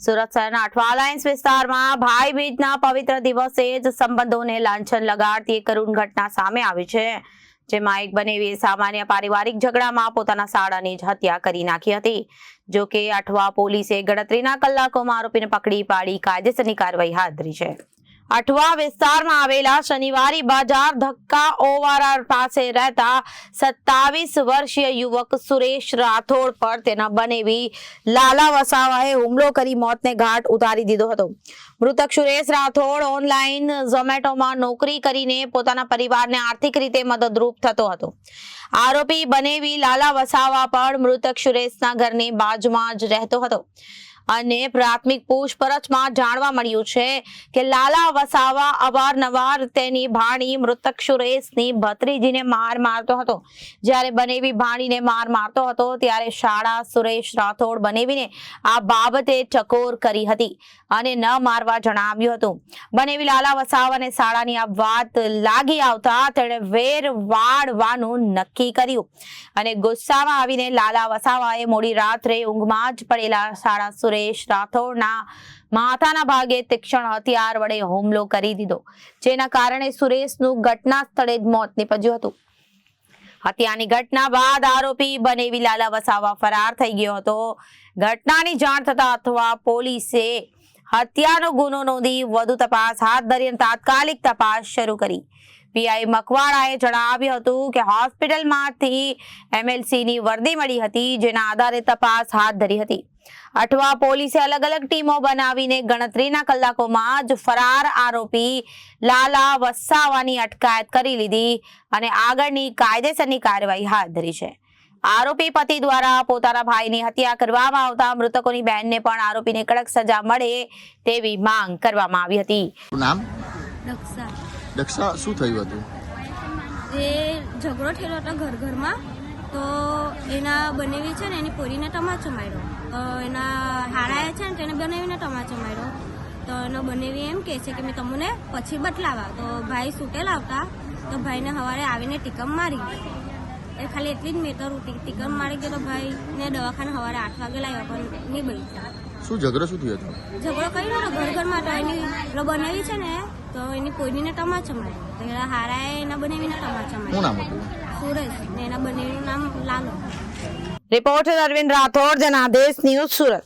સુરત શહેરના અઠવા લાઇન્સ વિસ્તારમાં ભાઈ બીજના પવિત્ર દિવસે જ સંબંધોને લાંછન લગાડતી એક કરુણ ઘટના સામે આવી છે, જેમાં એક બનેવીએ સામાન્ય પારિવારિક ઝઘડામાં પોતાના સાળાની જ હત્યા કરી નાખી હતી. જો કે અઠવા પોલીસે ગણતરીના કલાકોમાં આરોપીને પકડી પાડી, કાયદેસરની કાર્યવાહી હાથ ધરી છે. અઠવા વિસ્તારમાં આવેલા શનિવારી બજાર ધક્કા ઓવારા પાસે રહેતા સત્તાવીસ વર્ષીય યુવક સુરેશ રાઠોડ પર તેના બનેવી લાલા વસાવાએ હુમલો કરી મોતને ઘાટ ઉતારી દીધો હતો. મૃતક સુરેશ રાઠોડ ઓનલાઈન ઝોમેટોમાં નોકરી કરીને પોતાના પરિવારને આર્થિક રીતે મદદરૂપ થતો હતો. આરોપી બનેવી લાલા વસાવા પણ મૃતક સુરેશના ઘરની બાજુમાં જ રહેતો હતો. અને પ્રાથમિક પૂછપરછમાં જાણવા મળ્યું છે કે લાલા વસાવા અવારનવાર તેની ભાણી મૃતક સુરેશની ભત્રીજીને માર મારતો હતો. જ્યારે બનેવી ભાણીને માર મારતો હતો, ત્યારે શાળા સુરેશ રાઠોડ બનેવીને આ બાબતે ટકોર કરી હતી અને ન મારવા જણાવ્યું હતું. બનેવી લાલા વસાવાને શાળાની આ વાત લાગી આવતા તેણે વેર વાળવાનું નક્કી કર્યું અને ગુસ્સામાં આવીને લાલા વસાવાએ મોડી રાત્રે ઊંઘમાં જ પડેલા શાળા સુરેશ રાઠોડના માથાના ભાગે તીક્ષ્ણ હથિયાર વડે હુમલો કરી દીધો, જેના કારણે સુરેશનું ઘટના સ્થળે જ મોત નીપજ્યું હતું. હત્યાની ઘટના બાદ આરોપી બનેવી લાલા વસાવા ફરાર થઈ ગયો હતો. ઘટનાની જાણ થતા અથવા પોલીસે હત્યાનો ગુનો નોંધી વધુ તપાસ, હાથ ધરી અને તાત્કાલિક તપાસ શરૂ કરી. પીઆઈ મકવાણાએ જણાવ્યું હતું કે હોસ્પિટલમાંથી એમએલસીની વર્દી મળી હતી, જેના આધારે તપાસ હાથ ધરી હતી. અઠવા પોલીસે અલગ અલગ ટીમો બનાવીને ગણતરીના કલાકોમાં જ ફરાર આરોપી લાલા વસાવાની અટકાયત કરી લીધી અને આગળની કાયદેસરની કાર્યવાહી હાથ ધરી છે. આરોપી પતિ દ્વારા પોતાના ભાઈની હત્યા કરવામાં આવતા મૃતકોની બહેનને પણ આરોપીને કડક સજા મળે તેવી માંગ કરવામાં આવી હતી. નામ? દક્ષા. દક્ષા શું થયું હતું? એ ઝઘડો થયેલો હતો ઘર ઘરમાં તો એના બનેવી છે ને એની પોરીને તમાચો માર્યો. તો એના હારાએ છે ને તેને બનાવીને ટમાચો માર્યો. તો એનો બનેવી એમ કહે છે કે મેં તમને પછી બતલાવા તો ભાઈ છૂટેલ આવતા તો ભાઈને સવારે આવીને ટીકમ મારી એ ખાલી એટલી જ મેટર ટીકમ મારી ગયો તો ભાઈને દવાખાને સવારે આઠ વાગે લાવ્યો પણ નહીં બની શું ઝઘડો શું થયો ઝઘડો કરી નતો ઘર ઘરમાં તો એની બનાવી છે ને તો એની કોઈની ટમાચો માર્યો. તો હારાએ એના બનાવીને ટમાચો માર્યો. સુરેશ ને એના બંનેનું નામ Lalo. Reporter Arvind Rathod Janadesh news Surat.